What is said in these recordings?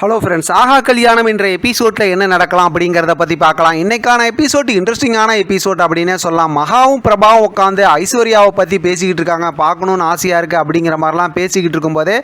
Hello friends ஆஹா கல்யாணம் என்ற எபிசோடில் என்ன நடக்கலாம் அப்படிங்கிறத பற்றி பார்க்கலாம். இன்றைக்கான எபிசோட் இன்ட்ரெஸ்டிங்கான எபிசோட் அப்படின்னே சொல்லலாம். மகாவும் பிரபாவும் உட்காந்து ஐஸ்வர்யாவை பற்றி பேசிக்கிட்டு இருக்காங்க. பார்க்கணுன்னு ஆசையாக இருக்குது அப்படிங்கிற மாதிரிலாம் பேசிக்கிட்டு இருக்கும்போதே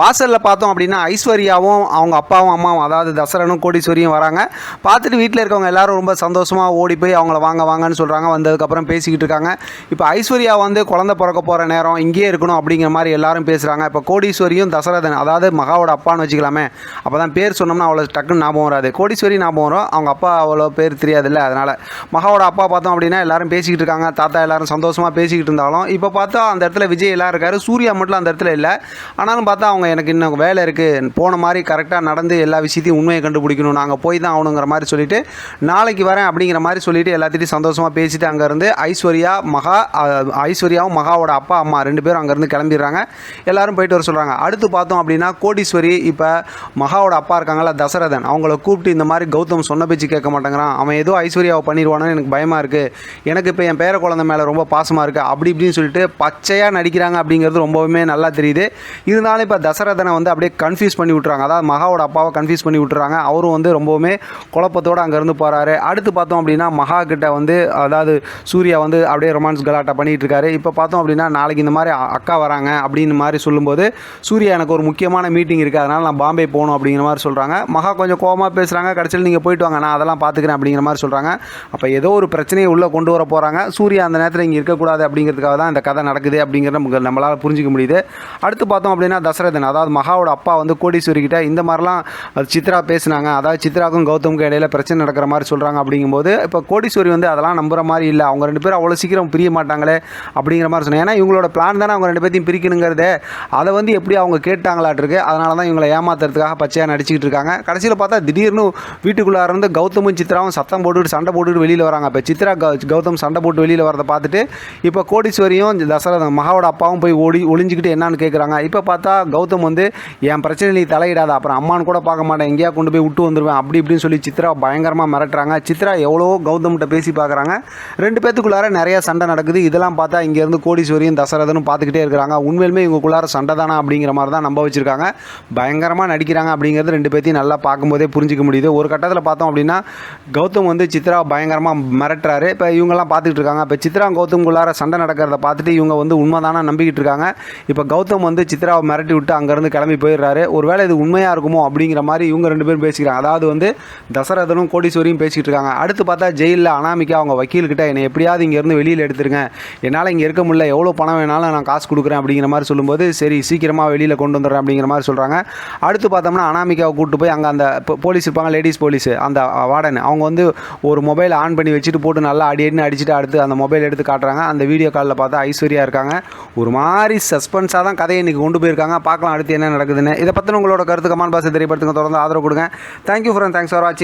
வாசலில் பார்த்தோம் அப்படின்னா ஐஸ்வர்யாவும் அவங்க அப்பாவும் அம்மாவும் அதாவது தசரனும் கோடீஸ்வரியும் வராங்க. பார்த்துட்டு வீட்டில் இருக்கவங்க எல்லாரும் ரொம்ப சந்தோஷமாக ஓடி போய் அவங்கள வாங்க வாங்கன்னு சொல்கிறாங்க வந்ததுக்கப்புறம் பேசிக்கிட்டு இருக்காங்க. இப்போ ஐஸ்வர்யா வந்து குழந்தை பிறக்க போகிற நேரம் இங்கேயே இருக்கணும் அப்படிங்கிற மாதிரி எல்லாரும் பேசுகிறாங்க இப்போ கோடீஸ்வரியும் தசரதன் அதாவது மகாவோட அப்பான்னு வச்சுக்கலாமே. அப்போ தான் பேர் சொன்னோம்னா அவ்வளோ டக்குன்னு ஞாபகம் வராது. கோடீஸ்வரி ஞாபகம் வரும். அவங்க அப்பா அவ்வளோ பேர் தெரியாதுல்ல அதனால். மகாவோட அப்பா பார்த்தோம் அப்படின்னா எல்லாரும் பேசிக்கிட்டு இருக்காங்க. தாத்தா எல்லாரும் சந்தோஷமாக பேசிக்கிட்டு இருந்தாலும் இப்போ பார்த்தா அந்த இடத்துல விஜய் எல்லாம் இருக்காரு. சூர்யா மட்டும் அந்த இடத்துல இல்லை. ஆனாலும் பார்த்தா அவங்க எனக்கு இன்னும் வேலை இருக்குது போன மாதிரி கரெக்டாக நடந்து எல்லா விஷயத்தையும் உண்மையை கண்டுபிடிக்கணும். நாங்கள் போய் தான் ஆகணுங்கிற மாதிரி சொல்லிட்டு நாளைக்கு வரேன் அப்படிங்கிற மாதிரி சொல்லிட்டு எல்லாத்திட்டையும் சந்தோஷமாக பேசிட்டு அங்கேருந்து ஐஸ்வர்யா மகா ஐஸ்வர்யாவும் மகாவோட அப்பா அம்மா ரெண்டு பேரும் அங்கேருந்து கிளம்பிடுறாங்க. எல்லாரும் போயிட்டு வர சொல்கிறாங்க அடுத்து பார்த்தோம் அப்படின்னா கோடீஸ்வரி இப்போ மகாவோட அப்பா இருக்காங்களா தசரதன். அவங்கள கூப்பிட்டு இந்த மாதிரி கௌதம் சொன்ன பேச்சு கேட்க மாட்டேங்கிறான். அவன் ஏதோ ஐஸ்வர்யாவை பண்ணிடுவானு எனக்கு பயமாக இருக்குது எனக்கு இப்போ என் பேர குழந்தை மேலே ரொம்ப பாசமாக இருக்குது அப்படி இப்படின்னு சொல்லிட்டு பச்சையாக நடிக்கிறாங்க அப்படிங்கிறது ரொம்பவுமே நல்லா தெரியுது. இருந்தாலும் இப்போ தசரதனை வந்து அப்படியே கன்ஃபியூஸ் பண்ணி விட்றாங்க அதாவது மகாவோட அப்பாவை கன்ஃபியூஸ் பண்ணி விட்டுறாங்க. அவரும் வந்து ரொம்பவுமே குழப்பத்தோடு அங்கேருந்து போகிறாரு அடுத்து பார்த்தோம் அப்படின்னா மகா கிட்ட வந்து அதாவது சூர்யா வந்து அப்படியே ரொமான்ஸ் கலாட்டா பண்ணிகிட்டு இருக்காரு. இப்போ பார்த்தோம் அப்படின்னா நாளைக்கு இந்த மாதிரி அக்கா வராங்க அப்படின்னு மாதிரி சொல்லும்போது சூர்யா எனக்கு ஒரு முக்கியமான மீட்டிங் இருக்குது அதனால் நான் பாம்பே போகணும் அப்படிங்கிற மாதிரி சொல்கிறாங்க மகா கொஞ்சம் கோவமாக பேசுகிறாங்க கடைசியில் நீங்கள் போயிட்டு வாங்க நான் அதெல்லாம் பார்த்துக்கிறேன் அப்படிங்கிற மாதிரி சொல்கிறாங்க அப்போ ஏதோ ஒரு பிரச்சனையை உள்ளே கொண்டு வர போகிறாங்க சூர்யா அந்த நேரத்தில் இங்கே இருக்கக்கூடாது அப்படிங்கிறதுக்காக தான் இந்த கதை நடக்குது அப்படிங்கிறத நமக்கு நம்மளால் புரிஞ்சிக்க முடியுது. அடுத்து பார்த்தோம் அப்படின்னா தசரதன். அதாவது மகாவோட அப்பா வந்து கோடீஸ்வரிக்கிட்ட இந்த மாதிரிலாம் சித்ரா பேசுனாங்க. அதாவது சித்ராக்கும் கௌதமுக்கும் இடையில பிரச்சனை நடக்கிற மாதிரி சொல்கிறாங்க அப்படிங்கும்போது இப்போ கோடீஸ்வரி வந்து அதெல்லாம் நம்புகிற மாதிரி இல்லை. அவங்க ரெண்டு பேரும் அவ்வளோ சீக்கிரம் பிரிய மாட்டாங்களே அப்படிங்கிற மாதிரி சொன்னாங்க. ஏன்னா இவங்களோட பிளான் தானே அவங்க ரெண்டு பேர்த்தையும் பிரிக்கணுங்கிறதே. அதை வந்து எப்படி அவங்க கேட்டாங்களாட்டிருக்கு. அதனால தான் இவங்களை ஏமாத்துறதுக்காக பச்சையான நடிச்சிக்கிட்டு இருக்காங்க. கடைசியில் பார்த்தா திடீர்னு வீட்டுக்குள்ளார இருந்து கௌதமும் சித்ராவும் சத்தம் போட்டுட்டு சண்டை போட்டுட்டு வெளியில் வராங்க. இப்போ சித்ரா கௌதம் சண்டை போட்டு வெளியில் வரதை பார்த்துட்டு இப்போ கோடீஸ்வரியும் தசரதன் மகாவோட அப்பாவும் போய் ஓடி ஒளிஞ்சிக்கிட்டு என்னான்னு கேட்குறாங்க இப்போ பார்த்தா கௌதம் வந்து என் பிரச்சனை நீ தலையிடாத. அப்புறம் அம்மான்னு கூட பார்க்க மாட்டேன். எங்கேயா கொண்டு போய் விட்டு வந்துடுவேன் அப்படி இப்படின்னு சொல்லி சித்ரா பயங்கரமாக மிரட்டுறாங்க. சித்ரா எவ்வளோ கௌதம்கிட்ட பேசி பார்க்குறாங்க. ரெண்டு பேத்துக்குள்ளார நிறைய சண்டை நடக்குது. இதெல்லாம் பார்த்தா இங்கேருந்து கோடீஸ்வரியும் தசரதனும் பார்த்துக்கிட்டே இருக்கிறாங்க. உண்மையிலுமே இவங்களுக்குள்ளார சண்டை தானா அப்படிங்கிற மாதிரி தான் நம்ப வச்சுருக்காங்க. பயங்கரமாக நடிக்கிறாங்க அப்படிங்கிற அப்படிங்கிறது ரெண்டு பேர்த்தையும் நல்லா பார்க்கும்போதே புரிஞ்சிக்க முடியுது. ஒரு கட்டத்தில் பார்த்தோம் அப்படின்னா கௌதம் வந்து சித்ரா பயங்கரமாக மிரட்டுறாரு. இப்போ இவங்கெல்லாம் பார்த்துக்கிட்டு இருக்காங்க. இப்போ சித்ரா கௌதம்குள்ளார சண்டை நடக்கிறத பார்த்துட்டு இவங்க வந்து உண்மைதானா நம்பிக்கிட்டு இருக்காங்க. இப்போ கௌதம் வந்து சித்ராவை மிரட்டி விட்டு அங்கேருந்து கிளம்பி போயிடுறாரு. ஒருவேளை இது உண்மையாக இருக்குமோ அப்படிங்கிற மாதிரி இவங்க ரெண்டு பேரும் பேசிக்கிறாங்க. அதாவது வந்து தசரதனும் கோடீஸ்வரியும் பேசிக்கிட்டு இருக்காங்க. அடுத்து பார்த்தா ஜெயிலில் அனாமிக்கா அவங்க வக்கீல்கிட்ட என்னை எப்படியாவது இங்கேருந்து வெளியில் எடுத்துருங்க. என்னால் இங்கே இருக்க முடியல. எவ்வளோ பணம் வேணாலும் நான் காசு கொடுக்குறேன். அப்படிங்கிற மாதிரி சொல்லும்போது சரி சீக்கிரமாக வெளியில் கொண்டு வந்துடுறேன். அப்படிங்கிற மாதிரி சொல்கிறாங்க அடுத்து பார்த்தோம்னா அனாமிகாவை கூப்பிட்டு போய் அங்கே அந்த போலீஸ் இருப்பாங்க லேடிஸ் போலீஸ் அந்த வார்டன். அவங்க வந்து ஒரு மொபைல் ஆன் பண்ணி வச்சுட்டு போட்டு நல்லா அடி அடினு அடிச்சுட்டு அடுத்து அந்த மொபைல் எடுத்து காட்டுறாங்க. அந்த வீடியோ காலில் பார்த்தா ஐஸ்வர்யா இருக்காங்க. ஒரு மாதிரி சஸ்பென்ஸாக தான் கதையை இன்றைக்கி கொண்டு போயிருக்காங்க. பார்க்கலாம் அடுத்து என்ன நடக்குதுன்னு. இதை பற்றின உங்களோட கருத்து கமான் பாசை தெரியப்படுத்துங்க. தொடர்ந்து ஆதரவு கொடுங்க. தேங்க்யூ ஃபார் தேங்க்ஸ் ஃபார் வாட்சிங்